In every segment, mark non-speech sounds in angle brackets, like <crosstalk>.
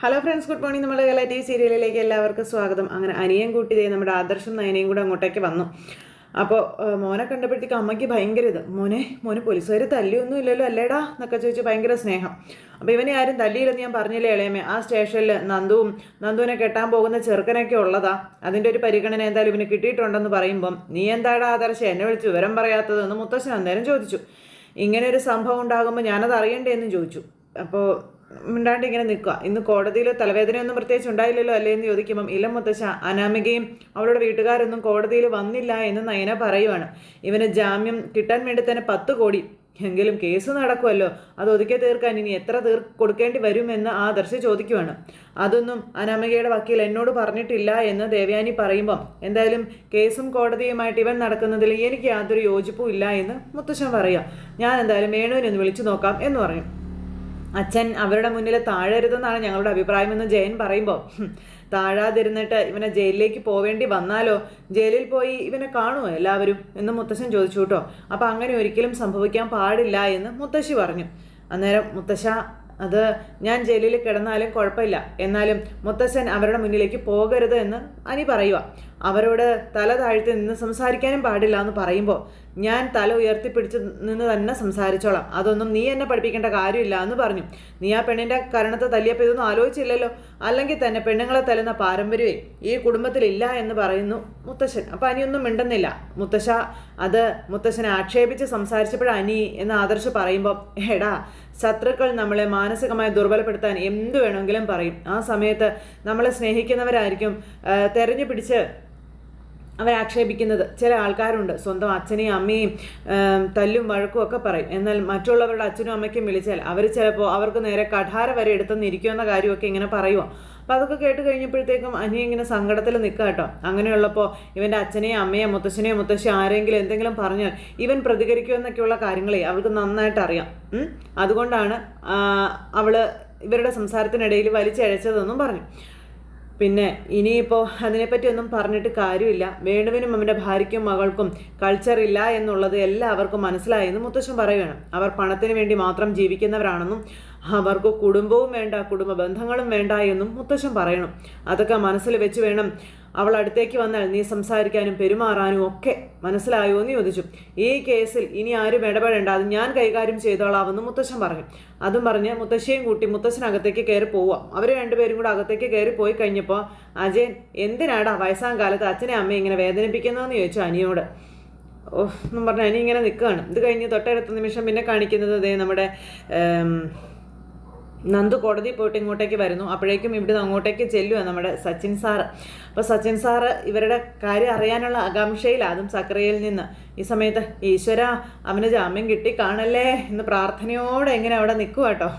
Hello friends good morning നമ്മുടെ T സീരിയലിലേക്ക് എല്ലാവർക്കും സ്വാഗതം. അങ്ങനെ അനിയൻ കൂട്ടി നമ്മുടെ ആദർശം നയനയും കൂടെ അങ്ങോട്ടേക്ക് വന്നു. അപ്പോൾ മോനെ കണ്ടപ്പോഴത്തേക്ക് അമ്മയ്ക്ക് ഭയങ്കര ഇത്. മോനെ മോനെ പോലീസുകാർ തല്ലിയൊന്നും ഇല്ലല്ലോ അല്ലേടാ? എന്നൊക്കെ ചോദിച്ച് ഭയങ്കര സ്നേഹം. അപ്പോൾ ഇവനെ ആരും തല്ലിയില്ലെന്ന് ഞാൻ പറഞ്ഞില്ലേ ഇളയമേ ആ സ്റ്റേഷനിൽ നന്ദുവും നന്ദുവിനെ കെട്ടാൻ പോകുന്ന ചെറുക്കനൊക്കെ ഉള്ളതാ. അതിന്റെ ഒരു പരിഗണന എന്തായാലും ഇവന് കിട്ടിയിട്ടുണ്ടെന്ന് പറയുമ്പം നീ എന്താടാ ആദർശം എന്നെ വിളിച്ച് വിവരം പറയാത്തതെന്ന് മുത്തശ്ശൻ അന്നേരം ചോദിച്ചു. ഇങ്ങനെ ഒരു സംഭവം ഉണ്ടാകുമ്പോൾ ഞാനത് അറിയണ്ടേ എന്നും ചോദിച്ചു. അപ്പോൾ മിണ്ടാണ്ട് ഇങ്ങനെ നിൽക്കുക. ഇന്ന് കോടതിയിൽ തലവേദനയൊന്നും പ്രത്യേകിച്ച് ഉണ്ടായില്ലല്ലോ അല്ലേ എന്ന് ചോദിക്കുമ്പം ഇല്ല മുത്തശ്ശ അനാമികയും അവളുടെ വീട്ടുകാരൊന്നും കോടതിയിൽ വന്നില്ല എന്ന് നയന പറയുവാണ്. ഇവന് ജാമ്യം കിട്ടാൻ വേണ്ടി തന്നെ പത്ത് കോടി. എങ്കിലും കേസ് നടക്കുമല്ലോ അത് ഒതുക്കി തീർക്കാൻ ഇനി എത്ര തീർ കൊടുക്കേണ്ടി വരുമെന്ന് ആദർശ് ചോദിക്കുവാണ്. അതൊന്നും അനാമികയുടെ വക്കീൽ എന്നോട് പറഞ്ഞിട്ടില്ല എന്ന് ദേവയാനി പറയുമ്പം എന്തായാലും കേസും കോടതിയുമായിട്ട് ഇവൻ നടക്കുന്നതിൽ എനിക്ക് യാതൊരു യോജിപ്പും ഇല്ല എന്ന് മുത്തശ്ശൻ പറയാം ഞാൻ എന്തായാലും വേണുവിനൊന്ന് വിളിച്ചു നോക്കാം എന്ന് പറഞ്ഞു. അച്ഛൻ അവരുടെ മുന്നിൽ താഴരുതെന്നാണ് ഞങ്ങളുടെ അഭിപ്രായം എന്ന് ജയൻ പറയുമ്പോൾ താഴാതിരുന്നിട്ട് ഇവനെ ജയിലിലേക്ക് പോവേണ്ടി വന്നാലോ? ജയിലിൽ പോയി ഇവനെ കാണുമോ എല്ലാവരും? എന്ന് മുത്തശ്ശൻ ചോദിച്ചു കേട്ടോ. അപ്പം അങ്ങനെ ഒരിക്കലും സംഭവിക്കാൻ പാടില്ല എന്ന് മുത്തശ്ശി പറഞ്ഞു. അന്നേരം മുത്തശ്ശ അത് ഞാൻ ജയിലിൽ കിടന്നാലും കുഴപ്പമില്ല. എന്നാലും മുത്തശ്ശൻ അവരുടെ മുന്നിലേക്ക് പോകരുത് എന്ന് അനി പറയുക അവരോട് തല താഴ്ത്തി നിന്ന് സംസാരിക്കാനും പാടില്ല എന്ന് പറയുമ്പോൾ ഞാൻ തല ഉയർത്തിപ്പിടിച്ച് നിന്ന് തന്നെ സംസാരിച്ചോളാം. അതൊന്നും നീ എന്നെ പഠിപ്പിക്കേണ്ട കാര്യമില്ല എന്ന് പറഞ്ഞു. നീ ആ പെണ്ണിന്റെ കരണത്തെ തല്ലിയപ്പോൾ ഇതൊന്നും ആലോചിച്ചില്ലല്ലോ? അല്ലെങ്കിൽ തന്നെ പെണ്ണുങ്ങളെ തല്ലുന്ന പാരമ്പര്യമേ ഈ കുടുംബത്തിലില്ല എന്ന് പറയുന്നു മുത്തശ്ശൻ. അപ്പം അനിയൊന്നും മിണ്ടുന്നില്ല. മുത്തശ്ശ അത് മുത്തശ്ശനെ ആക്ഷേപിച്ച് സംസാരിച്ചപ്പോഴാണ് അനി എന്ന് ആദർശ് പറയുമ്പോൾ എടാ ശത്രുക്കൾ നമ്മളെ മാനസികമായി ദുർബലപ്പെടുത്താൻ എന്ത് വേണമെങ്കിലും പറയും. ആ സമയത്ത് നമ്മളെ സ്നേഹിക്കുന്നവരായിരിക്കും തെരഞ്ഞു പിടിച്ച് അവരെ ആക്ഷേപിക്കുന്നത്. ചില ആൾക്കാരുണ്ട് സ്വന്തം അച്ഛനെയും അമ്മയും തല്ലും വഴക്കും ഒക്കെ പറയും. എന്നാൽ മറ്റുള്ളവരുടെ അച്ഛനും അമ്മയ്ക്കും വിളിച്ചാൽ അവർ ചിലപ്പോൾ അവർക്ക് നേരെ കഠാര വരെ എടുത്തെന്നിരിക്കുമെന്ന കാര്യമൊക്കെ ഇങ്ങനെ പറയുമോ അപ്പം അതൊക്കെ കേട്ട് കഴിഞ്ഞപ്പോഴത്തേക്കും അനി ഇങ്ങനെ സങ്കടത്തിൽ നിൽക്കുക കേട്ടോ. അങ്ങനെയുള്ളപ്പോൾ ഇവന്റെ അച്ഛനെയും അമ്മയെയും മുത്തശ്ശനെയും മുത്തശ്ശി ആരെങ്കിലും എന്തെങ്കിലും പറഞ്ഞാൽ ഇവൻ പ്രതികരിക്കുമെന്നൊക്കെയുള്ള കാര്യങ്ങളെ അവൾക്ക് നന്നായിട്ട് അറിയാം. അതുകൊണ്ടാണ് അവൾ ഇവരുടെ സംസാരത്തിനിടയിൽ വലിച്ചഴച്ചതെന്നും പറഞ്ഞു. പിന്നെ ഇനിയിപ്പോൾ അതിനെപ്പറ്റി ഒന്നും പറഞ്ഞിട്ട് കാര്യമില്ല. വേണുവിനും അവന്റെ ഭാര്യയ്ക്കും മകൾക്കും കൾച്ചർ ഇല്ല എന്നുള്ളത് എല്ലാവർക്കും മനസ്സിലായെന്ന് മുത്തശ്ശൻ പറയുകയാണ്. അവർ പണത്തിന് വേണ്ടി മാത്രം ജീവിക്കുന്നവരാണെന്നും അവർക്ക് കുടുംബവും വേണ്ട കുടുംബ ബന്ധങ്ങളും വേണ്ട എന്നും മുത്തശ്ശൻ പറയണം. അതൊക്കെ മനസ്സിൽ വെച്ച് വേണം അവൾ അടുത്തേക്ക് വന്നാൽ നീ സംസാരിക്കാനും പെരുമാറാനും ഒക്കെ മനസ്സിലായോ എന്ന് ചോദിച്ചു. ഈ കേസിൽ ഇനി ആരും ഇടപെടേണ്ട. അത് ഞാൻ കൈകാര്യം ചെയ്തോളാമെന്ന് മുത്തശ്ശൻ പറഞ്ഞു. അതും പറഞ്ഞ് മുത്തശ്ശിയും കൂട്ടി മുത്തശ്ശനകത്തേക്ക് കയറി പോവാം. അവർ രണ്ടുപേരും കൂടെ അകത്തേക്ക് കയറി പോയി കഴിഞ്ഞപ്പോൾ അജയൻ എന്തിനാടാ വയസ്സാം കാലത്ത് അച്ഛനെ അമ്മയെ ഇങ്ങനെ വേദനിപ്പിക്കുന്നതെന്ന് ചോദിച്ചു അനിയോട്. ഓ എന്നും പറഞ്ഞു അനി ഇങ്ങനെ നിൽക്കുകയാണ് ഇത് കഴിഞ്ഞ് തൊട്ടടുത്ത നിമിഷം പിന്നെ കാണിക്കുന്നത് നമ്മുടെ നന്ദു കോടതി പോയിട്ട് ഇങ്ങോട്ടേക്ക് വരുന്നു. അപ്പോഴേക്കും ഇവിടുന്ന് അങ്ങോട്ടേക്ക് ചെല്ലുക നമ്മുടെ സച്ചിൻ സാറ്. അപ്പോൾ സച്ചിൻ സാറ് ഇവരുടെ കാര്യം അറിയാനുള്ള ആകാംക്ഷയിൽ ആദ്യം സക്രിയയിൽ നിന്ന്. ഈ സമയത്ത് ഈശ്വര അവന് ജാമ്യം കിട്ടി കാണല്ലേ എന്ന് പ്രാർത്ഥനയോടെ എങ്ങനെ അവിടെ നിൽക്കുക കേട്ടോ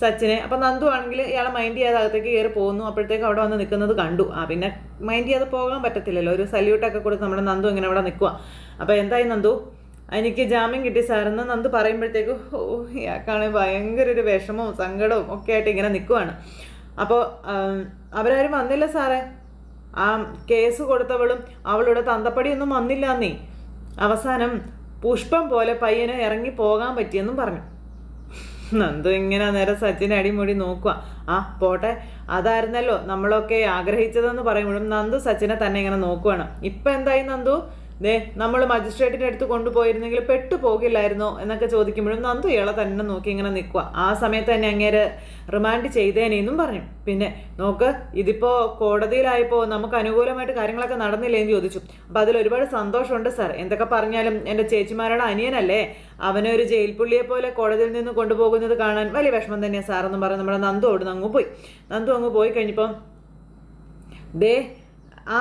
സച്ചിനെ. അപ്പം നന്ദു ആണെങ്കിൽ ഇയാളെ മൈൻഡ് ചെയ്യാതെ അകത്തേക്ക് കയറി പോകുന്നു. അപ്പോഴത്തേക്ക് അവിടെ വന്ന് നിൽക്കുന്നത് കണ്ടു. ആ പിന്നെ മൈൻഡ് ചെയ്യാതെ പോകാൻ പറ്റത്തില്ലല്ലോ. ഒരു സല്യൂട്ടൊക്കെ കൊടുത്ത് നമ്മുടെ നന്ദു ഇങ്ങനെ അവിടെ നിൽക്കുക അപ്പോൾ എന്തായി നന്ദു? എനിക്ക് ജാമ്യം കിട്ടി സാറെന്ന് നന്ദ് പറയുമ്പോഴത്തേക്ക് ഓ ഇയാൾക്കാണെങ്കിൽ ഭയങ്കര ഒരു വിഷമവും സങ്കടവും ഒക്കെ ആയിട്ട് ഇങ്ങനെ നിൽക്കുവാണ് അപ്പോൾ അവരാരും വന്നില്ല സാറേ ആ കേസ് കൊടുത്തവളും അവളുടെ തന്തപ്പടിയൊന്നും വന്നില്ല എന്നേ. അവസാനം പുഷ്പം പോലെ പയ്യന് ഇറങ്ങി പോകാൻ പറ്റിയെന്നും പറഞ്ഞു. നന്ദു ഇങ്ങനെ നേരെ സച്ചിനെ അടിമുടി നോക്കുക ആ പോട്ടെ. അതായിരുന്നല്ലോ നമ്മളൊക്കെ ആഗ്രഹിച്ചതെന്ന് പറയുമ്പോഴും നന്ദു സച്ചിനെ തന്നെ ഇങ്ങനെ നോക്കുവാണ്. ഇപ്പം എന്തായി നന്ദു? ദേ നമ്മൾ മജിസ്ട്രേറ്റിന്റെ അടുത്ത് കൊണ്ടുപോയിരുന്നെങ്കിൽ പെട്ടു പോകില്ലായിരുന്നോ എന്നൊക്കെ ചോദിക്കുമ്പോഴും നന്ദു ഇയാളെ തന്നെ നോക്കി ഇങ്ങനെ നിൽക്കുക ആ സമയത്ത് തന്നെ അങ്ങേര് റിമാൻഡ് ചെയ്തേനെന്നും പറഞ്ഞു. പിന്നെ നോക്ക് ഇതിപ്പോൾ കോടതിയിലായപ്പോൾ നമുക്ക് അനുകൂലമായിട്ട് കാര്യങ്ങളൊക്കെ നടന്നില്ലേ എന്ന് ചോദിച്ചു. അപ്പോൾ അതിൽ ഒരുപാട് സന്തോഷമുണ്ട് സാർ. എന്തൊക്കെ പറഞ്ഞാലും എന്റെ ചേച്ചിമാരുടെ അനിയനല്ലേ? അവനെ ഒരു ജയിൽ പുള്ളിയെ പോലെ കോടതിയിൽ നിന്ന് കൊണ്ടുപോകുന്നത് കാണാൻ വലിയ വിഷമം തന്നെയാണ് സാറെന്നും പറഞ്ഞ് നമ്മുടെ നന്ദു അവിടുന്ന് അങ്ങ് പോയി. നന്ദു അങ്ങ് പോയി കഴിഞ്ഞപ്പം ദേ ആ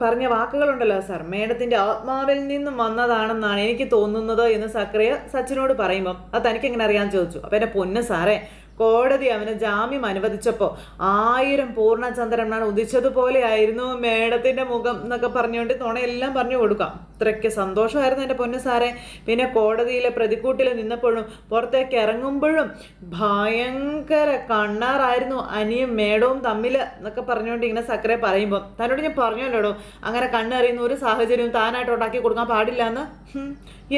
പറഞ്ഞ വാക്കുകളുണ്ടല്ലോ സാർ മേഡത്തിന്റെ ആത്മാവിൽ നിന്നും വന്നതാണെന്നാണ് എനിക്ക് തോന്നുന്നത് എന്ന് സക്രിയ സച്ചിനോട് പറയുമ്പം അത് തനിക്ക് എങ്ങനെ അറിയാൻ ചോദിച്ചു? അപ്പോൾ എന്റെ പൊന്ന് സാറേ കോടതി അവന് ജാമ്യം അനുവദിച്ചപ്പോൾ ആയിരം പൂർണചന്ദ്രനാണ് ഉദിച്ചതുപോലെ ആയിരുന്നു മേഡത്തിന്റെ മുഖം എന്നൊക്കെ പറഞ്ഞുകൊണ്ട് തുണയെല്ലാം പറഞ്ഞു കൊടുക്കാം. അത്രയ്ക്ക് സന്തോഷമായിരുന്നു എന്റെ പൊന്നു സാറേ. പിന്നെ കോടതിയിലെ പ്രതിക്കൂട്ടിൽ നിന്നപ്പോഴും പുറത്തേക്ക് ഇറങ്ങുമ്പോഴും ഭയങ്കര കണ്ണാറായിരുന്നു അനിയും മേഡവും തമ്മിൽ എന്നൊക്കെ പറഞ്ഞുകൊണ്ട് ഇങ്ങനെ സക്കരെ പറയുമ്പോൾ തന്നോട് ഞാൻ പറഞ്ഞല്ലോടോ അങ്ങനെ കണ്ണറിയുന്ന ഒരു സാഹചര്യവും താനായിട്ട് ഉണ്ടാക്കി കൊടുക്കാൻ പാടില്ല എന്ന്?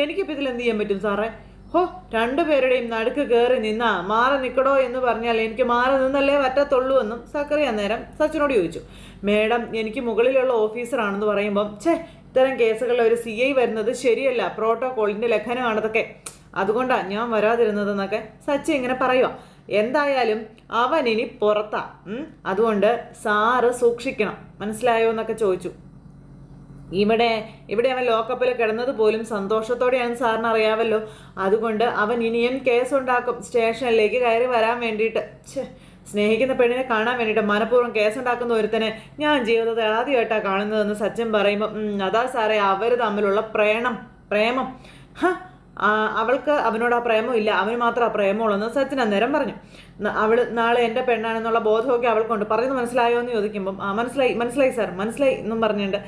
എനിക്കിപ്പോൾ ഇതിൽ എന്ത് ചെയ്യാൻ പറ്റും സാറേ? ഹോ രണ്ടുപേരുടെയും നടുക്ക് കയറി നിന്നാ മാറി നിൽക്കടോ എന്ന് പറഞ്ഞാൽ എനിക്ക് മാറി നിന്നല്ലേ പറ്റത്തുള്ളൂ എന്നും സക്കറി അന്നേരം സച്ചിനോട് ചോദിച്ചു. മേഡം എനിക്ക് മുകളിലുള്ള ഓഫീസറാണെന്ന് പറയുമ്പം ഛേ ഇത്തരം കേസുകളിൽ ഒരു സി ഐ വരുന്നത് ശരിയല്ല. പ്രോട്ടോകോളിന്റെ ലംഘനമാണതൊക്കെ. അതുകൊണ്ടാണ് ഞാൻ വരാതിരുന്നതെന്നൊക്കെ സച്ചി ഇങ്ങനെ പറയുക എന്തായാലും അവൻ ഇനി പുറത്താ. അതുകൊണ്ട് സാറ് സൂക്ഷിക്കണം. മനസ്സിലായോ? എന്നൊക്കെ ചോദിച്ചു. ഇവിടെ ഇവിടെ അവൻ ലോക്കപ്പിൽ കിടന്നത് പോലും സന്തോഷത്തോടെയാണ് സാറിന് അറിയാവല്ലോ. അതുകൊണ്ട് അവൻ ഇനിയും കേസുണ്ടാക്കും സ്റ്റേഷനിലേക്ക് കയറി വരാൻ വേണ്ടിയിട്ട്. സ്നേഹിക്കുന്ന പെണ്ണിനെ കാണാൻ വേണ്ടിയിട്ട് മനഃപൂർവം കേസുണ്ടാക്കുന്ന ഒരുത്തനെ ഞാൻ ജീവിതത്തിൽ ആദ്യമായിട്ടാണ് കാണുന്നതെന്ന് സച്ചിൻ പറയുമ്പോൾ "ഉം, അതാ സാറേ അവർ തമ്മിലുള്ള പ്രേണം പ്രേമം. അവൾക്ക് അവനോട് ആ പ്രേമം ഇല്ല. അവന് മാത്രം ആ പ്രേമമുള്ളെന്ന് സച്ചിൻ അന്നേരം പറഞ്ഞു. അവൾ നാളെ എന്റെ പെണ്ണാണെന്നുള്ള ബോധമൊക്കെ അവൾക്കുണ്ട്. പറഞ്ഞു മനസ്സിലായോ എന്ന് ചോദിക്കുമ്പം ആ മനസ്സിലായി മനസ്സിലായി സാർ മനസ്സിലായി എന്നും പറഞ്ഞുകൊണ്ട്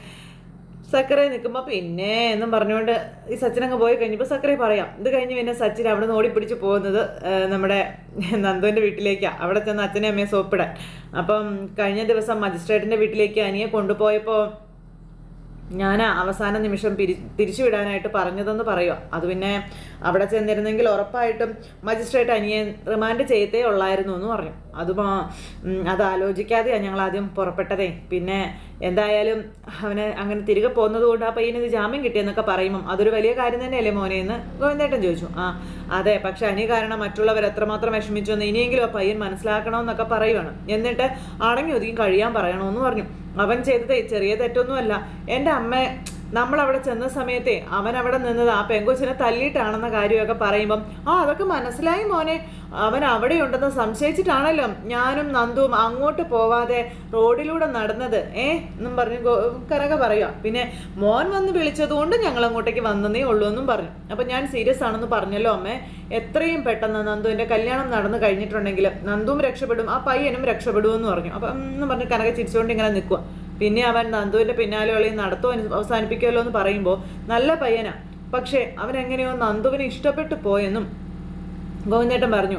സക്കറെ നിൽക്കുമ്പോൾ പിന്നെ എന്നും പറഞ്ഞുകൊണ്ട് ഈ സച്ചിനങ്ങ് പോയി കഴിഞ്ഞപ്പോൾ സക്കറെ പറയാം. ഇത് കഴിഞ്ഞ് പിന്നെ സച്ചിൻ അവിടെ നിന്ന് ഓടിപ്പിടിച്ച് പോകുന്നത് നമ്മുടെ നന്ദുവിന്റെ വീട്ടിലേക്കാണ് അവിടെ ചെന്ന് അച്ഛനെ അമ്മയെ സോപ്പിടാൻ. അപ്പം കഴിഞ്ഞ ദിവസം മജിസ്ട്രേറ്റിന്റെ വീട്ടിലേക്ക് അനിയെ കൊണ്ടുപോയപ്പോൾ ഞാൻ അവസാന നിമിഷം പിരി തിരിച്ചുവിടാനായിട്ട് പറഞ്ഞതെന്ന് പറയുക അത് പിന്നെ അവിടെ ചെന്നിരുന്നെങ്കിൽ ഉറപ്പായിട്ടും മജിസ്ട്രേറ്റ് അനിയൻ റിമാൻഡ് ചെയ്തേ ഉള്ളായിരുന്നു എന്ന് പറഞ്ഞു. അത് അത് ആലോചിക്കാതെയാണ് ഞങ്ങൾ ആദ്യം പുറപ്പെട്ടതേ. പിന്നെ എന്തായാലും അവന് അങ്ങനെ തിരികെ പോകുന്നത് കൊണ്ട് ആ പയ്യന് ജാമ്യം കിട്ടിയെന്നൊക്കെ പറയുമ്പം അതൊരു വലിയ കാര്യം തന്നെയല്ലേ മോനെ എന്ന് ഗോവിന്ദേട്ടൻ ചോദിച്ചു. ആ അതെ പക്ഷെ അനി കാരണം മറ്റുള്ളവർ എത്രമാത്രം വിഷമിച്ചു എന്ന് ഇനിയെങ്കിലും ആ പയ്യൻ മനസ്സിലാക്കണമെന്നൊക്കെ പറയുവാണ്. എന്നിട്ട് അടങ്ങി ഒതുങ്ങി കഴിയാൻ പറയണമെന്ന് പറഞ്ഞു. അവൻ ചെയ്തത് ചെറിയ തെറ്റൊന്നുമല്ല. എന്റെ അമ്മ നമ്മൾ അവിടെ ചെന്ന സമയത്തെ അവൻ അവിടെ നിന്നത് ആ പെങ്കൊച്ചിനെ തല്ലിയിട്ടാണെന്ന കാര്യമൊക്കെ പറയുമ്പം ആ അതൊക്കെ മനസ്സിലായി മോനെ. അവൻ അവിടെ ഉണ്ടെന്ന് സംശയിച്ചിട്ടാണല്ലോ ഞാനും നന്ദുവും അങ്ങോട്ട് പോവാതെ റോഡിലൂടെ നടന്നത്. ഏ? എന്നും പറഞ്ഞ് കരക പറയുക പിന്നെ മോൻ വന്ന് വിളിച്ചതുകൊണ്ട് ഞങ്ങൾ അങ്ങോട്ടേക്ക് വന്നതേ ഉള്ളൂ എന്നും പറഞ്ഞു. അപ്പം ഞാൻ സീരിയസ് ആണെന്ന് പറഞ്ഞല്ലോ അമ്മേ. എത്രയും പെട്ടെന്ന് നന്ദുവിന്റെ കല്യാണം നടന്നു കഴിഞ്ഞിട്ടുണ്ടെങ്കിൽ നന്ദുവും രക്ഷപ്പെടും ആ പയ്യനും രക്ഷപ്പെടുമെന്ന് പറഞ്ഞു. അപ്പം എന്നും പറഞ്ഞ് കനക ചിരിച്ചുകൊണ്ട് ഇങ്ങനെ നിൽക്കുക പിന്നെ അവൻ നന്ദുവിന്റെ പിന്നാലെ ഉള്ള നടത്തോ അവസാനിപ്പിക്കുമല്ലോ എന്ന് പറയുമ്പോൾ നല്ല പയ്യനാ. പക്ഷേ അവൻ എങ്ങനെയോ നന്ദുവിന് ഇഷ്ടപ്പെട്ടു പോയെന്നും ഗോവിന്ദേട്ടൻ പറഞ്ഞു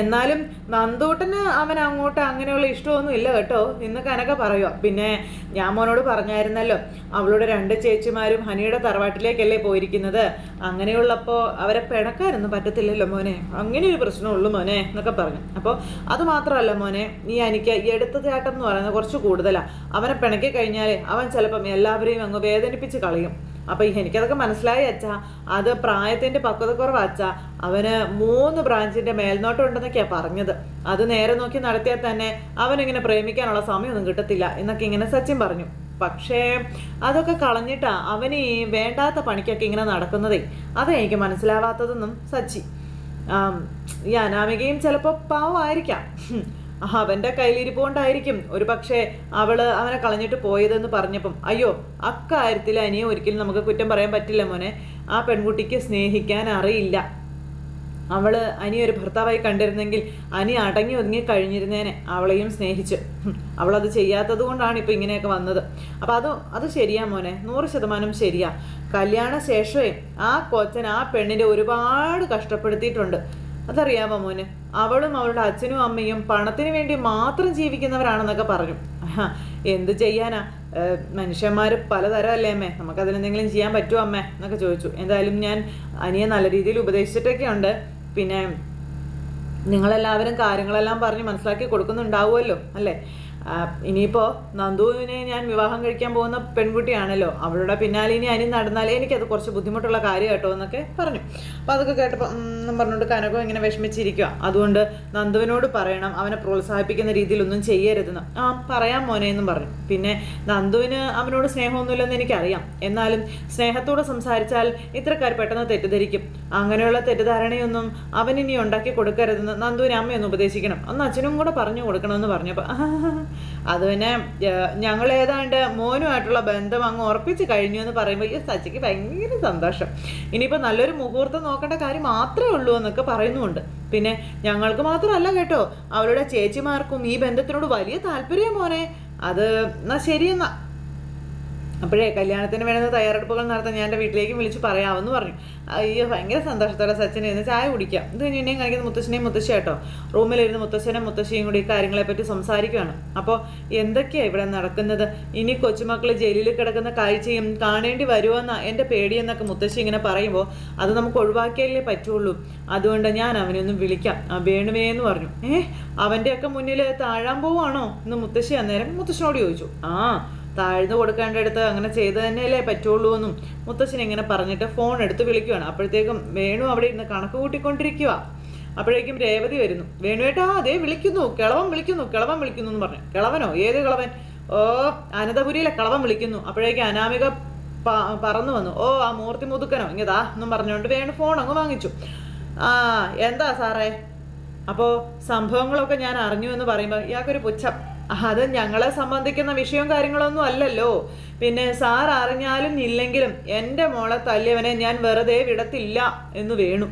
എന്നാലും നന്ദൂട്ടന് അവൻ അങ്ങോട്ട് അങ്ങനെയുള്ള ഇഷ്ടമൊന്നും ഇല്ല കേട്ടോ. ഇന്ന് കനക പറയുക പിന്നെ ഞാൻ മോനോട് പറഞ്ഞായിരുന്നല്ലോ അവളുടെ രണ്ട് ചേച്ചിമാരും ഹനിയുടെ തറവാട്ടിലേക്കല്ലേ പോയിരിക്കുന്നത്. അങ്ങനെയുള്ളപ്പോൾ അവരെ പിണക്കാനൊന്നും പറ്റത്തില്ലല്ലോ മോനെ. അങ്ങനെ ഒരു പ്രശ്നമുള്ളൂ മോനെ എന്നൊക്കെ പറഞ്ഞു. അപ്പോൾ അത് മാത്രമല്ല മോനെ നീ എനിക്ക് എടുത്ത ചാട്ടം എന്ന് പറയുന്നത് കുറച്ച് കൂടുതലാണ് അവനെ പിണക്കി കഴിഞ്ഞാൽ അവൻ ചിലപ്പം എല്ലാവരെയും അങ്ങ് വേദനിപ്പിച്ച് കളയും. അപ്പൊ എനിക്കതൊക്കെ മനസ്സിലായി അച്ഛാ. അത് പ്രായത്തിന്റെ പക്വതക്കുറവ് അച്ഛാ അവന് മൂന്ന് ബ്രാഞ്ചിന്റെ മേൽനോട്ടം ഉണ്ടെന്നൊക്കെയാ പറഞ്ഞത്. അത് നേരെ നോക്കി നടത്തിയാൽ തന്നെ അവനിങ്ങനെ പ്രേമിക്കാനുള്ള സമയമൊന്നും കിട്ടത്തില്ല എന്നൊക്കെ ഇങ്ങനെ സച്ചിൻ പറഞ്ഞു. പക്ഷേ അതൊക്കെ കളഞ്ഞിട്ടാ അവന് ഈ വേണ്ടാത്ത പണിക്കൊക്കെ ഇങ്ങനെ നടക്കുന്നതേ. അതാ എനിക്ക് മനസ്സിലാവാത്തതെന്നും സച്ചി. ഈ അനാമികയും ചിലപ്പോൾ പാവമായിരിക്കാം ഹും. അവന്റെ കയ്യിലിരിപ്പുകൊണ്ടായിരിക്കും. ഒരു പക്ഷേ അവൾ അവനെ കളഞ്ഞിട്ട് പോയതെന്ന് പറഞ്ഞപ്പം അയ്യോ അക്കാര്യത്തിൽ അനിയെ ഒരിക്കലും നമുക്ക് കുറ്റം പറയാൻ പറ്റില്ല മോനെ. ആ പെൺകുട്ടിക്ക് സ്നേഹിക്കാൻ അറിയില്ല. അവൾ അനി ഒരു ഭർത്താവായി കണ്ടിരുന്നെങ്കിൽ അനി അടങ്ങി ഒതുങ്ങി കഴിഞ്ഞിരുന്നേനെ അവളെയും സ്നേഹിച്ച്. അവളത് ചെയ്യാത്തത് കൊണ്ടാണ് ഇപ്പം ഇങ്ങനെയൊക്കെ വന്നത്. അപ്പം അത് അത് ശരിയാ മോനെ. നൂറ് ശതമാനം ശരിയാ. കല്യാണ ശേഷമേ ആ കൊച്ചൻ ആ പെണ്ണിനെ ഒരുപാട് കഷ്ടപ്പെടുത്തിയിട്ടുണ്ട്. അതറിയാമോ മോന്? അവളും അവളുടെ അച്ഛനും അമ്മയും പണത്തിന് വേണ്ടി മാത്രം ജീവിക്കുന്നവരാണെന്നൊക്കെ പറഞ്ഞു. എന്ത് ചെയ്യാനാ? ഏഹ്, പലതരം അല്ലേ അമ്മേ? നമുക്കതിനെന്തെങ്കിലും ചെയ്യാൻ പറ്റുമോ അമ്മേ? എന്നൊക്കെ ചോദിച്ചു. എന്തായാലും ഞാൻ അനിയെ നല്ല രീതിയിൽ ഉപദേശിച്ചിട്ടൊക്കെ ഉണ്ട്. പിന്നെ നിങ്ങളെല്ലാവരും കാര്യങ്ങളെല്ലാം പറഞ്ഞ് മനസ്സിലാക്കി കൊടുക്കുന്നുണ്ടാവുമല്ലോ അല്ലേ? ഇനിയിപ്പോൾ നന്ദുവിനെ ഞാൻ വിവാഹം കഴിക്കാൻ പോകുന്ന പെൺകുട്ടിയാണല്ലോ. അവളുടെ പിന്നാലെ ഇനി അനി നടന്നാൽ എനിക്കത് കുറച്ച് ബുദ്ധിമുട്ടുള്ള കാര്യം കേട്ടോ എന്നൊക്കെ പറഞ്ഞു. അപ്പോൾ അതൊക്കെ കേട്ടപ്പോൾ പറഞ്ഞുകൊണ്ട് കനകം ഇങ്ങനെ വിഷമിച്ചിരിക്കുക അതുകൊണ്ട് നന്ദുവിനോട് പറയണം അവനെ പ്രോത്സാഹിപ്പിക്കുന്ന രീതിയിലൊന്നും ചെയ്യരുതെന്ന്. ആ പറയാം മോനെ എന്നും പറഞ്ഞു. പിന്നെ നന്ദുവിന് അവനോട് സ്നേഹമൊന്നുമില്ലെന്ന് എനിക്കറിയാം. എന്നാലും സ്നേഹത്തോടെ സംസാരിച്ചാൽ ഇത്രക്കാർ പെട്ടെന്ന് തെറ്റിദ്ധരിക്കും. അങ്ങനെയുള്ള തെറ്റിദ്ധാരണയൊന്നും അവനിനി ഉണ്ടാക്കി കൊടുക്കരുതെന്ന് നന്ദുവിനെ അമ്മയൊന്ന് ഉപദേശിക്കണം. അന്ന് അച്ഛനും കൂടെ പറഞ്ഞു കൊടുക്കണമെന്ന് പറഞ്ഞപ്പോൾ <laughs> അത് പിന്നെ ഞങ്ങൾ ഏതാണ്ട് മോനുമായിട്ടുള്ള ബന്ധം അങ്ങ് ഉറപ്പിച്ച് കഴിഞ്ഞു എന്ന് പറയുമ്പോൾ ഈ സച്ചിക്ക് ഭയങ്കര സന്തോഷം. ഇനിയിപ്പോൾ നല്ലൊരു മുഹൂർത്തം നോക്കേണ്ട കാര്യം മാത്രമേ ഉള്ളൂ എന്നൊക്കെ പറയുന്നുമുണ്ട് പിന്നെ ഞങ്ങൾക്ക് മാത്രമല്ല കേട്ടോ അവളുടെ ചേച്ചിമാർക്കും ഈ ബന്ധത്തിനോട് വലിയ താല്പര്യം മോനെ. അത് എന്നാ ശരിയെന്നാ. അപ്പോഴേ കല്യാണത്തിന് വേണ്ടുന്ന തയ്യാറെടുപ്പുകൾ നടത്താൻ ഞാൻ എന്റെ വീട്ടിലേക്ക് വിളിച്ച് പറയാമെന്ന് പറഞ്ഞു. അയ്യോ ഭയങ്കര സന്തോഷത്തോടെ സച്ചിനെ ഇരുന്ന് ചായ കുടിക്കാം. ഇത് കഴിഞ്ഞ് എന്നെയും കാണിക്കുന്ന മുത്തശ്ശനെയും മുത്തശ്ശി കേട്ടോ റൂമിലിരുന്ന് മുത്തശ്ശനും മുത്തശ്ശിയും കൂടി ഈ കാര്യങ്ങളെപ്പറ്റി സംസാരിക്കുകയാണ് അപ്പോൾ എന്തൊക്കെയാണ് ഇവിടെ നടക്കുന്നത്? ഇനി കൊച്ചുമക്കൾ ജയിലിൽ കിടക്കുന്ന കാഴ്ചയും കാണേണ്ടി വരുമെന്ന എന്റെ പേടിയെന്നൊക്കെ മുത്തശ്ശി ഇങ്ങനെ പറയുമ്പോൾ അത് നമുക്ക് ഒഴിവാക്കിയാലേ പറ്റുള്ളൂ. അതുകൊണ്ട് ഞാൻ അവനെ ഒന്ന് വിളിക്കാം. ആ വേണുവേ എന്ന് പറഞ്ഞു. ഏഹ് അവന്റെയൊക്കെ മുന്നിൽ താഴാൻ പോവാണോ എന്ന് മുത്തശ്ശി അന്നേരം മുത്തശ്ശനോട് ചോദിച്ചു. ആ താഴ്ന്നു കൊടുക്കേണ്ടടുത്ത് അങ്ങനെ ചെയ്ത് തന്നെയല്ലേ പറ്റുള്ളൂ എന്നും മുത്തശ്ശൻ ഇങ്ങനെ പറഞ്ഞിട്ട് ഫോൺ എടുത്ത് വിളിക്കുകയാണ് അപ്പോഴത്തേക്കും വേണു അവിടെ ഇരുന്ന് കണക്ക് കൂട്ടിക്കൊണ്ടിരിക്കുക അപ്പോഴേക്കും രേവതി വരുന്നു. വേണുവേട്ടാ അതേ വിളിക്കുന്നു. കിളവൻ വിളിക്കുന്നു. കിളവൻ വിളിക്കുന്നു എന്ന് പറഞ്ഞു. കിളവനോ? ഏത് കിളവൻ? ഓ അനന്തപുരിയിലെ കിളവൻ വിളിക്കുന്നു. അപ്പോഴേക്കും അനാമിക പറന്നു വന്നു. ഓ ആ മൂർത്തി മുതുക്കനോ? ഇങ്ങതാ എന്നും പറഞ്ഞുകൊണ്ട് വേണു ഫോൺ അങ്ങ് വാങ്ങിച്ചു. ആ എന്താ സാറേ? അപ്പോൾ സംഭവങ്ങളൊക്കെ ഞാൻ അറിഞ്ഞു എന്ന് പറയുമ്പോൾ ഇയാൾക്കൊരു പുച്ഛം. അത് ഞങ്ങളെ സംബന്ധിക്കുന്ന വിഷയവും കാര്യങ്ങളൊന്നും അല്ലല്ലോ. പിന്നെ സാർ അറിഞ്ഞാലും ഇല്ലെങ്കിലും എന്റെ മോളെ തല്ലിയവനെ ഞാൻ വെറുതെ വിടത്തില്ല എന്ന് വേണു.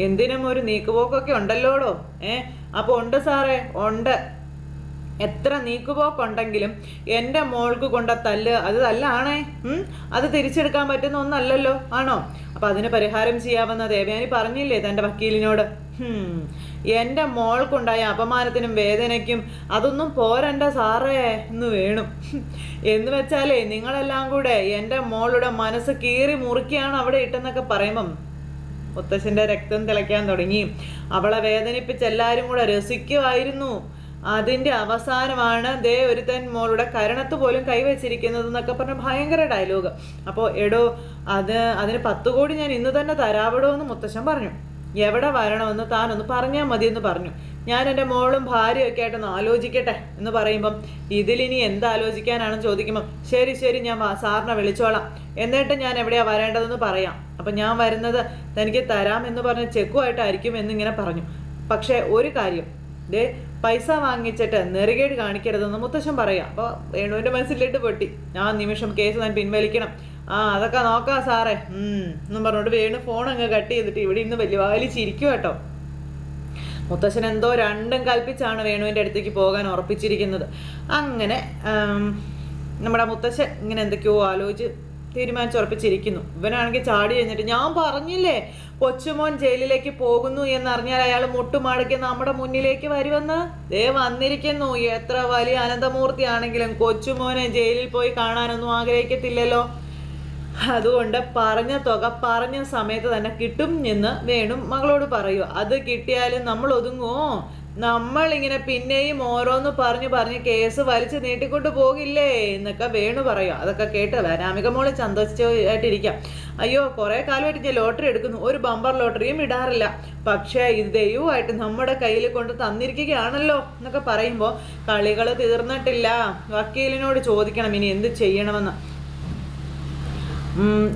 എന്തിനും ഒരു നീക്കുപോക്കൊക്കെ ഉണ്ടല്ലോടോ? ഏ? അപ്പോൾ ഉണ്ട് സാറേ ഉണ്ട്. എത്ര നീക്കുപോക്കുണ്ടെങ്കിലും എന്റെ മോൾക്ക് കൊണ്ട തല്ല് അത് തല്ലാണേ? അത് തിരിച്ചെടുക്കാൻ പറ്റുന്ന ഒന്നല്ലല്ലോ ആണോ? അപ്പം അതിന് പരിഹാരം ചെയ്യാമെന്ന് ദേവയാനി പറഞ്ഞില്ലേ തന്റെ വക്കീലിനോട്. എന്റെ മോൾക്കുണ്ടായ അപമാനത്തിനും വേദനയ്ക്കും അതൊന്നും പോരണ്ട സാറേ എന്ന് വേണം. എന്ന് വെച്ചാലേ നിങ്ങളെല്ലാം കൂടെ എന്റെ മോളുടെ മനസ്സ് കീറി മുറുക്കിയാണ് അവിടെ ഇട്ടെന്നൊക്കെ പറയുമ്പം മുത്തശ്ശന്റെ രക്തം തിളയ്ക്കാൻ തുടങ്ങി. അവളെ വേദനിപ്പിച്ച് എല്ലാവരും കൂടെ രസിക്കുമായിരുന്നു അതിന്റെ അവസാനമാണ് ദേ ഒരുത്തൻ മോളുടെ കരണത്ത് പോലും കൈവച്ചിരിക്കുന്നത് എന്നൊക്കെ പറഞ്ഞ ഭയങ്കര ഡയലോഗ് അപ്പോൾ എടോ അത് അതിന് പത്ത് കോടി ഞാൻ ഇന്ന് തന്നെ തരാവിടോ എന്ന് മുത്തശ്ശൻ പറഞ്ഞു. എവിടെ വരണമെന്ന് താനൊന്ന് പറഞ്ഞാൽ മതി എന്ന് പറഞ്ഞു. ഞാൻ എന്റെ മോളും ഭാര്യയൊക്കെ ആയിട്ടൊന്ന് ആലോചിക്കട്ടെ എന്ന് പറയുമ്പം ഇതിലിനി എന്ത് ആലോചിക്കാനാണെന്ന് ചോദിക്കുമ്പം ശരി ശരി ഞാൻ സാറിനെ വിളിച്ചോളാം. എന്നിട്ട് ഞാൻ എവിടെയാണ് വരേണ്ടതെന്ന് പറയാം. അപ്പം ഞാൻ വരുന്നത് തനിക്ക് തരാം എന്ന് പറഞ്ഞ് ചെക്കുമായിട്ടായിരിക്കും എന്നിങ്ങനെ പറഞ്ഞു. പക്ഷേ ഒരു കാര്യം ദേ പൈസ വാങ്ങിച്ചിട്ട് നെറുകേട് കാണിക്കരുതെന്ന് മുത്തശ്ശൻ പറയാം. അപ്പോൾ വേണുവിന്റെ മനസ്സിലിട്ട് പൊട്ടി. ആ നിമിഷം കേസ് ഞാൻ പിൻവലിക്കണം. ആ അതൊക്കെ നോക്കാം സാറേ. എന്നും പറഞ്ഞോണ്ട് വീണ് ഫോൺ അങ്ങ് കട്ട് ചെയ്തിട്ട് ഇവിടെ ഇന്ന് വലിയ വാലിച്ചിരിക്കും കേട്ടോ. മുത്തശ്ശൻ എന്തോ രണ്ടും കൽപ്പിച്ചാണ് വേണുവിന്റെ അടുത്തേക്ക് പോകാൻ ഉറപ്പിച്ചിരിക്കുന്നത്. അങ്ങനെ നമ്മുടെ മുത്തശ്ശൻ ഇങ്ങനെ എന്തൊക്കെയോ ആലോചിച്ച് തീരുമാനിച്ചുറപ്പിച്ചിരിക്കുന്നു ഇവനാണെങ്കിൽ ചാടി കഴിഞ്ഞിട്ട് ഞാൻ പറഞ്ഞില്ലേ കൊച്ചുമോൻ ജയിലിലേക്ക് പോകുന്നു എന്നറിഞ്ഞാൽ അയാൾ മുട്ടുമടക്കി നമ്മുടെ മുന്നിലേക്ക് വരുമെന്ന്? ദേ വന്നിരിക്കുന്നു എത്ര വലിയ അനന്തമൂർത്തി ആണെങ്കിലും കൊച്ചുമോനെ ജയിലിൽ പോയി കാണാനൊന്നും ആഗ്രഹിക്കത്തില്ലല്ലോ. അതുകൊണ്ട് പറഞ്ഞ തുക പറഞ്ഞ സമയത്ത് തന്നെ കിട്ടും എന്ന് വേണം മകളോട് പറയൂ. അത് കിട്ടിയാലും നമ്മൾ ഒതുങ്ങുമോ നമ്മൾ ഇങ്ങനെ പിന്നെയും ഓരോന്ന് പറഞ്ഞു പറഞ്ഞ് കേസ് വലിച്ചു നീട്ടിക്കൊണ്ട് പോകില്ലേ എന്നൊക്കെ വേണു പറയും. അതൊക്കെ കേട്ട് വരാമിക മോൾ സന്തോഷിച്ചായിട്ടിരിക്കാം. അയ്യോ കുറേ കാലമായിട്ട് ഞാൻ ലോട്ടറി എടുക്കുന്നു. ഒരു ബമ്പർ ലോട്ടറിയും ഇടാറില്ല. പക്ഷേ ഇത് ദൈവമായിട്ട് നമ്മുടെ കയ്യിൽ കൊണ്ട് തന്നിരിക്കുകയാണല്ലോ എന്നൊക്കെ പറയുമ്പോൾ കളികൾ തീർന്നിട്ടില്ല. വക്കീലിനോട് ചോദിക്കണം ഇനി എന്ത് ചെയ്യണമെന്ന്.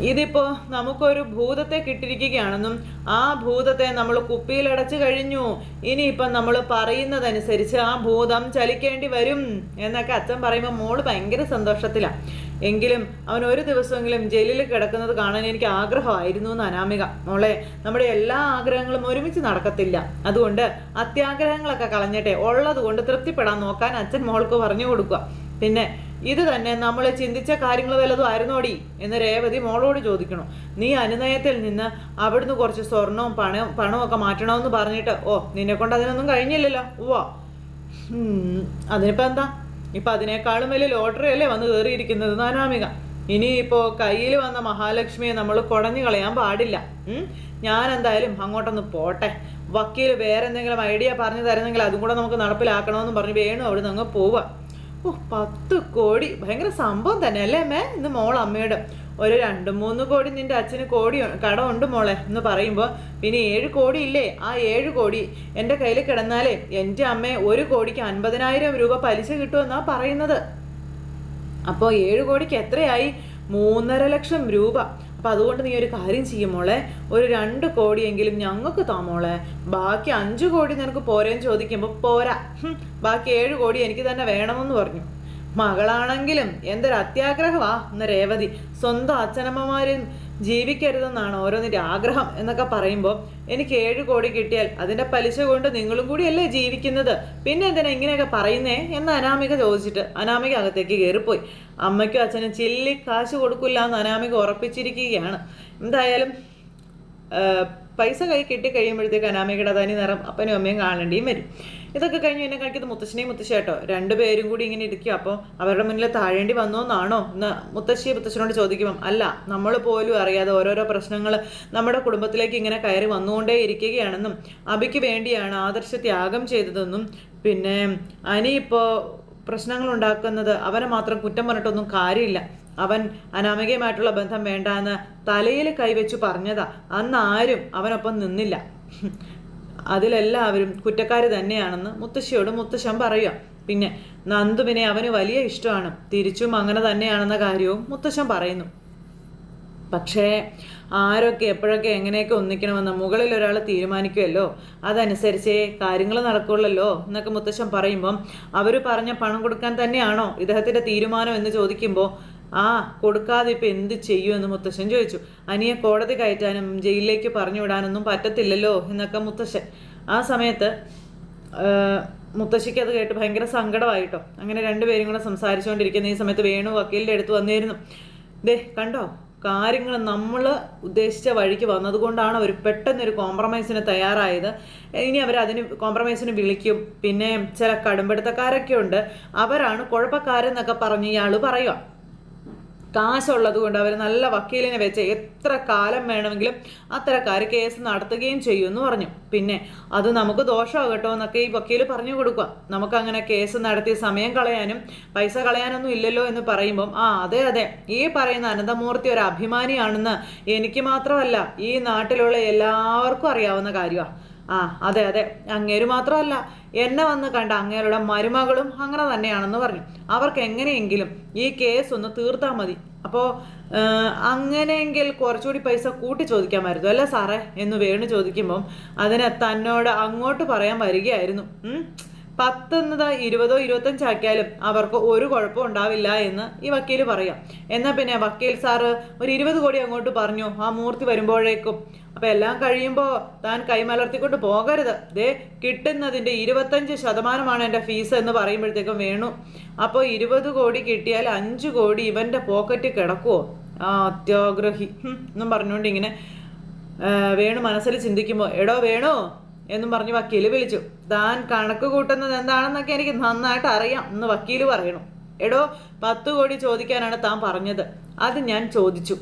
ഇതിപ്പോ നമുക്കൊരു ഭൂതത്തെ കിട്ടിയിരിക്കുകയാണെന്നും ആ ഭൂതത്തെ നമ്മൾ കുപ്പിയിലടച്ചു കഴിഞ്ഞു. ഇനിയിപ്പം നമ്മൾ പറയുന്നതനുസരിച്ച് ആ ഭൂതം ചലിക്കേണ്ടി വരും എന്നൊക്കെ അച്ഛൻ പറയുമ്പോൾ മോൾ ഭയങ്കര സന്തോഷത്തിലാണ് എങ്കിലും അവൻ ഒരു ദിവസമെങ്കിലും ജയിലിൽ കിടക്കുന്നത് കാണാൻ എനിക്ക് ആഗ്രഹമായിരുന്നു എന്ന് അനാമിക. മോളെ നമ്മുടെ എല്ലാ ആഗ്രഹങ്ങളും ഒരുമിച്ച് നടക്കത്തില്ല. അതുകൊണ്ട് അത്യാഗ്രഹങ്ങളൊക്കെ കളഞ്ഞിട്ടെ ഉള്ളത് കൊണ്ട് തൃപ്തിപ്പെടാൻ നോക്കാൻ അച്ഛൻ മോൾക്ക് പറഞ്ഞു കൊടുക്കുക. പിന്നെ ഇത് തന്നെ നമ്മൾ ചിന്തിച്ച കാര്യങ്ങൾ വല്ലതും ആയിരുന്നോടി? എന്ന് രേവതി മോളോട് ചോദിക്കണം. നീ അനുനയത്തിൽ നിന്ന് അവിടുന്ന് കുറച്ച് സ്വർണവും പണവും പണമൊക്കെ മാറ്റണമെന്ന് പറഞ്ഞിട്ട് ഓ നിന്നെ കൊണ്ട് അതിനൊന്നും കഴിഞ്ഞില്ലല്ലോ. ഉവ്വ. അതിനിപ്പോൾ അതിനിപ്പോ എന്താ? ഇപ്പൊ അതിനേക്കാളും വലിയ ലോട്ടറി അല്ലേ വന്ന് കയറിയിരിക്കുന്നത് നാനാമിക? ഇപ്പോ കയ്യിൽ വന്ന മഹാലക്ഷ്മിയെ നമ്മൾ കുടഞ്ഞു കളയാൻ പാടില്ല? ഞാൻ എന്തായാലും അങ്ങോട്ടൊന്ന് പോട്ടെ. വക്കീൽ വേറെ എന്തെങ്കിലും ഐഡിയ പറഞ്ഞു തരുന്നെങ്കിൽ അതും കൂടെ നമുക്ക് നടപ്പിലാക്കണമെന്ന് പറഞ്ഞ് വേണു അവിടെ നിന്ന് അങ്ങ് പോവുക. ഓ പത്ത് കോടി. ഭയങ്കര സംഭവം തന്നെ അല്ലേ അമ്മേ? ഇന്ന് മോൾ അമ്മയുടെ ഒരു രണ്ട് മൂന്ന് കോടി നിന്റെ അച്ഛന് കോടി കടമുണ്ട് മോളെ എന്ന് പറയുമ്പോൾ പിന്നെ ഏഴ് കോടി ഇല്ലേ? ആ ഏഴ് കോടി എന്റെ കയ്യിൽ കിടന്നാലേ എന്റെ അമ്മ ഒരു കോടിക്ക് അൻപതിനായിരം രൂപ പലിശ കിട്ടുമെന്നാ പറയുന്നത്. അപ്പോൾ ഏഴ് കോടിക്ക് എത്രയായി? മൂന്നര ലക്ഷം രൂപ. അപ്പം അതുകൊണ്ട് നീ ഒരു കാര്യം ചെയ്യും മോളെ. ഒരു രണ്ട് കോടിയെങ്കിലും ഞങ്ങൾക്ക് താ മോളെ. ബാക്കി അഞ്ച് കോടി നിനക്ക് പോരേന്ന് ചോദിക്കുമ്പോൾ പോരാ. ബാക്കി ഏഴ് കോടി എനിക്ക് തന്നെ വേണമെന്ന് പറഞ്ഞു. മകളാണെങ്കിലും എന്തൊരു അത്യാഗ്രഹമാ എന്ന രേവതി. സ്വന്തം അച്ഛനമ്മമാരും ജീവിക്കരുതെന്നാണ് ഓരോന്നിന്റെ ആഗ്രഹം എന്നൊക്കെ പറയുമ്പോൾ എനിക്ക് ഏഴ് കോടി കിട്ടിയാൽ അതിന്റെ പലിശ കൊണ്ട് നിങ്ങളും കൂടിയല്ലേ ജീവിക്കുന്നത്? പിന്നെ എന്തിനാ ഇങ്ങനെയൊക്കെ പറയുന്നേ എന്ന് അനാമിക ചോദിച്ചിട്ട് അനാമിക അകത്തേക്ക് കയറിപ്പോയി. അമ്മയ്ക്കും അച്ഛനും ചില്ലി കാശ് കൊടുക്കില്ല എന്ന് അനാമിക ഉറപ്പിച്ചിരിക്കുകയാണ്. എന്തായാലും പൈസ കൈ കിട്ടി കഴിയുമ്പോഴത്തേക്ക് അനാമികയുടെ തനി നിറം അപ്പനും അമ്മയും കാണേണ്ടിയും വരും. ഇതൊക്കെ കഴിഞ്ഞ് എന്നെ കാണിക്കുന്നത് മുത്തശ്ശനെയും മുത്തശ്ശേട്ടോ രണ്ടുപേരും കൂടി ഇങ്ങനെ ഇരിക്കും. അപ്പോൾ അവരുടെ മുന്നിൽ താഴേണ്ടി വന്നോന്നാണോ? എന്ന് മുത്തശ്ശി മുത്തശ്ശനോട് ചോദിക്കുമ്പം അല്ല നമ്മൾ പോലും അറിയാതെ ഓരോരോ പ്രശ്നങ്ങൾ നമ്മുടെ കുടുംബത്തിലേക്ക് ഇങ്ങനെ കയറി വന്നുകൊണ്ടേ ഇരിക്കുകയാണെന്നും അബിക്ക് വേണ്ടിയാണ് ആദർശ ത്യാഗം ചെയ്തതെന്നും പിന്നെ അനി ഇപ്പോൾ പ്രശ്നങ്ങൾ ഉണ്ടാക്കുന്നത് അവനെ മാത്രം കുറ്റം പറഞ്ഞിട്ടൊന്നും കാര്യമില്ല. അവൻ അനാമികയുമായിട്ടുള്ള ബന്ധം വേണ്ട എന്ന് തലയിൽ കൈവച്ചു പറഞ്ഞതാ. അന്ന് ആരും അവനൊപ്പം നിന്നില്ല. അതിലെല്ലാവരും കുറ്റക്കാർ തന്നെയാണെന്ന് മുത്തശ്ശിയോട് മുത്തശ്ശൻ പറയുക പിന്നെ നന്ദുവിനെ അവന് വലിയ ഇഷ്ടമാണ്. തിരിച്ചും അങ്ങനെ തന്നെയാണെന്ന കാര്യവും മുത്തശ്ശൻ പറയുന്നു. പക്ഷേ ആരൊക്കെ എപ്പോഴൊക്കെ എങ്ങനെയൊക്കെ ഒന്നിക്കണമെന്ന് മുകളിൽ ഒരാൾ തീരുമാനിക്കുമല്ലോ അതനുസരിച്ചേ കാര്യങ്ങൾ നടക്കുള്ളല്ലോ എന്നൊക്കെ മുത്തശ്ശൻ പറയുമ്പം അവർ പറഞ്ഞ പണം കൊടുക്കാൻ തന്നെയാണോ ഇദ്ദേഹത്തിന്റെ തീരുമാനം എന്ന് ചോദിക്കുമ്പോൾ ആ കൊടുക്കാതെ ഇപ്പം എന്ത് ചെയ്യുമെന്ന് മുത്തശ്ശൻ ചോദിച്ചു. അനിയെ കോടതി കയറ്റാനും ജയിലിലേക്ക് പറഞ്ഞു വിടാനൊന്നും പറ്റത്തില്ലല്ലോ എന്നൊക്കെ മുത്തശ്ശൻ. ആ സമയത്ത് മുത്തശ്ശിക്ക് അത് കേട്ട് ഭയങ്കര സങ്കടമായിട്ടോ. അങ്ങനെ രണ്ടുപേരും കൂടെ സംസാരിച്ചുകൊണ്ടിരിക്കുന്ന ഈ സമയത്ത് വേണു വക്കീലിന്റെ അടുത്ത് വന്നിരുന്നു. ദേ കണ്ടോ? കാര്യങ്ങൾ നമ്മൾ ഉദ്ദേശിച്ച വഴിക്ക് വന്നതുകൊണ്ടാണ് അവർ പെട്ടെന്നൊരു കോംപ്രമൈസിന് തയ്യാറായത്. ഇനി അവർ അതിന് കോംപ്രമൈസിന് വിളിക്കും. പിന്നെ ചില കടുംപിടുത്തക്കാരൊക്കെ ഉണ്ട്. അവരാണ് കുഴപ്പക്കാരെന്നൊക്കെ പറഞ്ഞ് ഇയാൾ പറയുക. കാശുള്ളത് കൊണ്ട് അവർ നല്ല വക്കീലിനെ വെച്ച് എത്ര കാലം വേണമെങ്കിലും അത്തരക്കാർ കേസ് നടത്തുകയും ചെയ്യുമെന്ന് പറഞ്ഞു. പിന്നെ അത് നമുക്ക് ദോഷമാകട്ടോ എന്നൊക്കെ ഈ വക്കീൽ പറഞ്ഞു കൊടുക്കുക നമുക്കങ്ങനെ കേസ് നടത്തി സമയം കളയാനും പൈസ കളയാനൊന്നും ഇല്ലല്ലോ എന്ന് പറയുമ്പം ആ അതെ അതെ. ഈ പറയുന്ന അനന്തമൂർത്തി ഒരു അഭിമാനിയാണെന്ന് എനിക്ക് മാത്രമല്ല ഈ നാട്ടിലുള്ള എല്ലാവർക്കും അറിയാവുന്ന കാര്യമാണ് ആ അതെ അതെ. അങ്ങേര് മാത്രമല്ല എന്നെ വന്ന് കണ്ട അങ്ങേരുടെ മരുമകളും അങ്ങനെ തന്നെയാണെന്ന് പറഞ്ഞു. അവർക്ക് എങ്ങനെയെങ്കിലും ഈ കേസ് ഒന്ന് തീർത്താൽ മതി. അപ്പോൾ അങ്ങനെയെങ്കിൽ കുറച്ചുകൂടി പൈസ കൂട്ടി ചോദിക്കാമായിരുന്നു. അല്ല സാറേ? എന്ന് വേണു ചോദിക്കുമ്പം അതിനെ തന്നോട് അങ്ങോട്ട് പറയാൻ വരികയായിരുന്നു. പത്തെന്നത് ഇരുപതോ ഇരുപത്തഞ്ചാക്കിയാലും അവർക്ക് ഒരു കുഴപ്പം ഉണ്ടാവില്ല എന്ന് ഈ വക്കീൽ പറയാം. എന്നാൽ പിന്നെ വക്കീൽ സാറ് ഒരു ഇരുപത് കോടി അങ്ങോട്ട് പറഞ്ഞു ആ മൂർത്തി വരുമ്പോഴേക്കും. അപ്പം എല്ലാം കഴിയുമ്പോൾ താൻ കൈമലർത്തിക്കൊണ്ട് പോകരുത്. ദേ കിട്ടുന്നതിന്റെ ഇരുപത്തഞ്ച് ശതമാനമാണ് എന്റെ ഫീസ് എന്ന് പറയുമ്പോഴത്തേക്കും വേണു. അപ്പോൾ ഇരുപത് കോടി കിട്ടിയാൽ അഞ്ച് കോടി ഇവന്റെ പോക്കറ്റ് കിടക്കുമോ ആ അത്യാഗ്രഹി എന്നും പറഞ്ഞുകൊണ്ട് ഇങ്ങനെ വേണു മനസ്സിൽ ചിന്തിക്കുമ്പോൾ എടോ വേണു എന്നും പറഞ്ഞ് വക്കീൽ വിളിച്ചു. താൻ കണക്ക് കൂട്ടുന്നത് എന്താണെന്നൊക്കെ എനിക്ക് നന്നായിട്ട് അറിയാം. എന്ന് വക്കീൽ പറയണു. എടോ പത്ത് കോടി ചോദിക്കാനാണ് താൻ പറഞ്ഞത്. അത് ഞാൻ ചോദിച്ചു.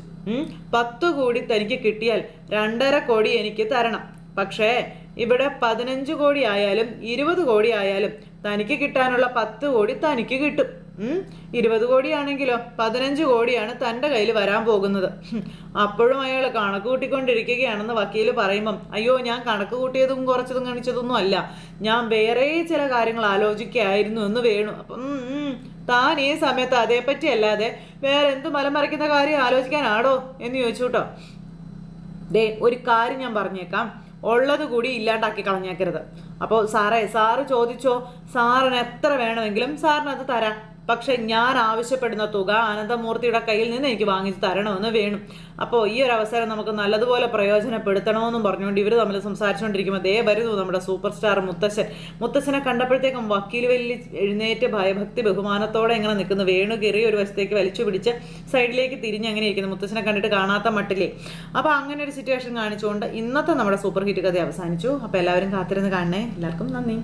പത്ത് കോടി തനിക്ക് കിട്ടിയാൽ രണ്ടര കോടി എനിക്ക് തരണം. പക്ഷേ ഇവിടെ പതിനഞ്ച് കോടി ആയാലും ഇരുപത് കോടി ആയാലും തനിക്ക് കിട്ടാനുള്ള പത്ത് കോടി തനിക്ക് കിട്ടും. ഇരുപത് കോടിയാണെങ്കിലോ പതിനഞ്ച് കോടിയാണ് തന്റെ കയ്യിൽ വരാൻ പോകുന്നത്. അപ്പോഴും അയാൾ കണക്ക് കൂട്ടിക്കൊണ്ടിരിക്കുകയാണെന്ന് വക്കീൽ പറയുമ്പം അയ്യോ ഞാൻ കണക്ക് കൂട്ടിയതും കുറച്ചതും കാണിച്ചതൊന്നും അല്ല. ഞാൻ വേറെ ചില കാര്യങ്ങൾ ആലോചിക്കായിരുന്നു എന്ന് വേണു അപ്പം താൻ ഈ സമയത്ത് അതേപ്പറ്റി അല്ലാതെ വേറെ എന്ത് മലമറിക്കുന്ന കാര്യം ആലോചിക്കാനാടോ എന്ന് ചോദിച്ചു കേട്ടോ ദേ ഒരു കാര്യം ഞാൻ പറഞ്ഞേക്കാം. ഉള്ളത് കൂടി ഇല്ലാണ്ടാക്കി കളഞ്ഞേക്കരുത്. അപ്പോൾ സാറേ സാറ് ചോദിച്ചോ? സാറിന് എത്ര വേണമെങ്കിലും സാറിന് അത് തരാം. പക്ഷെ ഞാൻ ആവശ്യപ്പെടുന്ന തുക അനന്തമൂർത്തിയുടെ കയ്യിൽ നിന്ന് എനിക്ക് വാങ്ങിച്ച് തരണമെന്ന് വേണം. അപ്പോൾ ഈ ഒരു അവസരം നമുക്ക് നല്ലതുപോലെ പ്രയോജനപ്പെടുത്തണമെന്നും പറഞ്ഞുകൊണ്ട് ഇവർ തമ്മിൽ സംസാരിച്ചുകൊണ്ടിരിക്കുമ്പോൾ ദേ വരുന്നു നമ്മുടെ സൂപ്പർ സ്റ്റാർ മുത്തശ്ശൻ. മുത്തശ്ശനെ കണ്ടപ്പോഴത്തേക്കും വക്കീൽ വെല്ലി എഴുന്നേറ്റ് ഭയഭക്തി ബഹുമാനത്തോടെ ഇങ്ങനെ നിൽക്കുന്നു. വേണു കയറി ഒരു വശത്തേക്ക് വലിച്ചു പിടിച്ച് സൈഡിലേക്ക് തിരിഞ്ഞ് അങ്ങനെ ഇരിക്കുന്നു. മുത്തശ്ശനെ കണ്ടിട്ട് കാണാത്ത മട്ടില്ലേ അപ്പോൾ അങ്ങനെ ഒരു സിറ്റുവേഷൻ കാണിച്ചുകൊണ്ട് ഇന്നത്തെ നമ്മുടെ സൂപ്പർ ഹിറ്റ് കഥ അവസാനിച്ചു. അപ്പോൾ എല്ലാവരും കാത്തിരുന്ന് കാണണേ. എല്ലാവർക്കും നന്ദി.